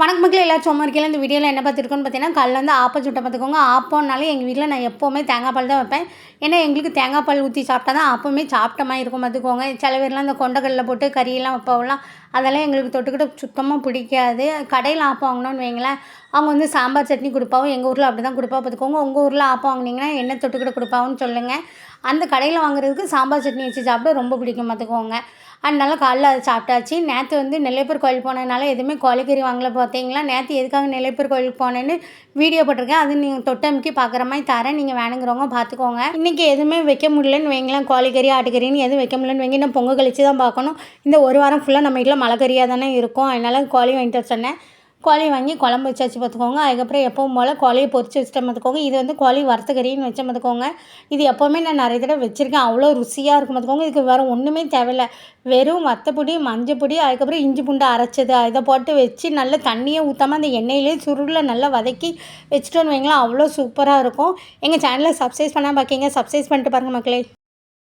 வணக்க மக்கள் எல்லாரும் சும்மா இருக்கையில் இந்த வீடியோவில் என்ன பார்த்துருக்கோன்னு பார்த்தீங்கன்னா காலைல வந்து ஆப்பம் சுட்ட பார்த்துக்கோங்க. ஆப்பம்னாலே எங்கள் வீட்டில் நான் எப்போவுமே தேங்காய் பால் தான் வைப்பேன். ஏன்னா எங்களுக்கு தேங்காய் பால் ஊற்றி சாப்பிட்டா தான் அப்போவுமே சாப்பிட்ட மாதிரி இருக்கும் பார்த்துக்கோங்க. சில பேர்லாம் இந்த கொண்டக்கடலை போட்டு கறியெல்லாம் வைப்பவெல்லாம் அதெல்லாம் எங்களுக்கு தொட்டுக்கிட்ட சுத்தமாக பிடிக்காது. கடையில் ஆப்பம் வாங்கினோன்னு வைங்களேன் அவங்க வந்து சாம்பார் சட்னி கொடுப்பாவும் எங்கள் ஊரில் அப்படி தான் கொடுப்பா பார்த்துக்கோங்க. உங்கள் ஊரில் ஆப்பம் வாங்கினீங்கன்னா என்ன தொட்டுக்கிட்ட கொடுப்பாவுன்னு சொல்லுங்கள் அந்த கடையில் வாங்குறதுக்கு சாம்பார் சட்னி வச்சு சாப்பிட ரொம்ப பிடிக்கும் பார்த்துக்கோங்க. அதனால காலைல அது சாப்பிட்டாச்சு. நேற்று வந்து நெல்லைப்பூர் கோயில் போனதுனால எதுவுமே கோழிக்கறி வாங்கல பார்த்தீங்களா? நேற்று எதுக்காக நெல்லைப்பூர் கோயிலுக்கு போனேன்னு வீடியோ போட்டிருக்கேன். அது நீங்கள் தொட்டமுக்கி பார்க்குற மாதிரி தரேன். நீங்கள் வேணுங்கிறவங்க பார்த்துக்கோங்க. இன்றைக்கி எதுவுமே வைக்க முடியலன்னு வைங்களேன். கோழிக்கறி ஆட்டுக்கறின்னு எதுவும் வைக்க முடியலன்னு வைங்க. இன்னும் பொங்கல் கழிச்சு தான் பார்க்கணும். இந்த ஒரு வாரம் ஃபுல்லாக நம்ம வீட்டில் மழை தானே இருக்கும். அதனால் கோழி வாங்கிட்டு வர சொன்னேன். கோழி வாங்கி குழம்பு வச்சாச்சு பார்த்துக்கோங்க. அதுக்கப்புறம் எப்பவும் போல் கோழியை பொறிச்சு வச்சுட்டேன் பார்த்துக்கோங்க. இது வந்து கோழி வறுத்த கறின்னு வச்சேன் பார்த்துக்கோங்க. இது எப்போவுமே நான் நிறைய தடவை வச்சுருக்கேன். அவ்வளோ ருசியாக இருக்கும் பார்த்துக்கோங்க. இதுக்கு வேறு ஒன்றுமே தேவையில்லை. வெறும் வத்தப்பொடி மஞ்சப்பொடி அதுக்கப்புறம் இஞ்சி பூண்டு அரைச்சது. இதை போட்டு வச்சு நல்லா தண்ணியை ஊற்றாமல் அந்த எண்ணெயிலே சுருளில் நல்லா வதக்கி வச்சுட்டோன்னு வைங்களேன். அவ்வளோ சூப்பராக இருக்கும். எங்கள் சேனலை சப்ஸ்கிரைப் பண்ணால் பார்க்கிங்க சப்ஸ்கிரைப் பண்ணிட்டு பாருங்கள் மக்களே.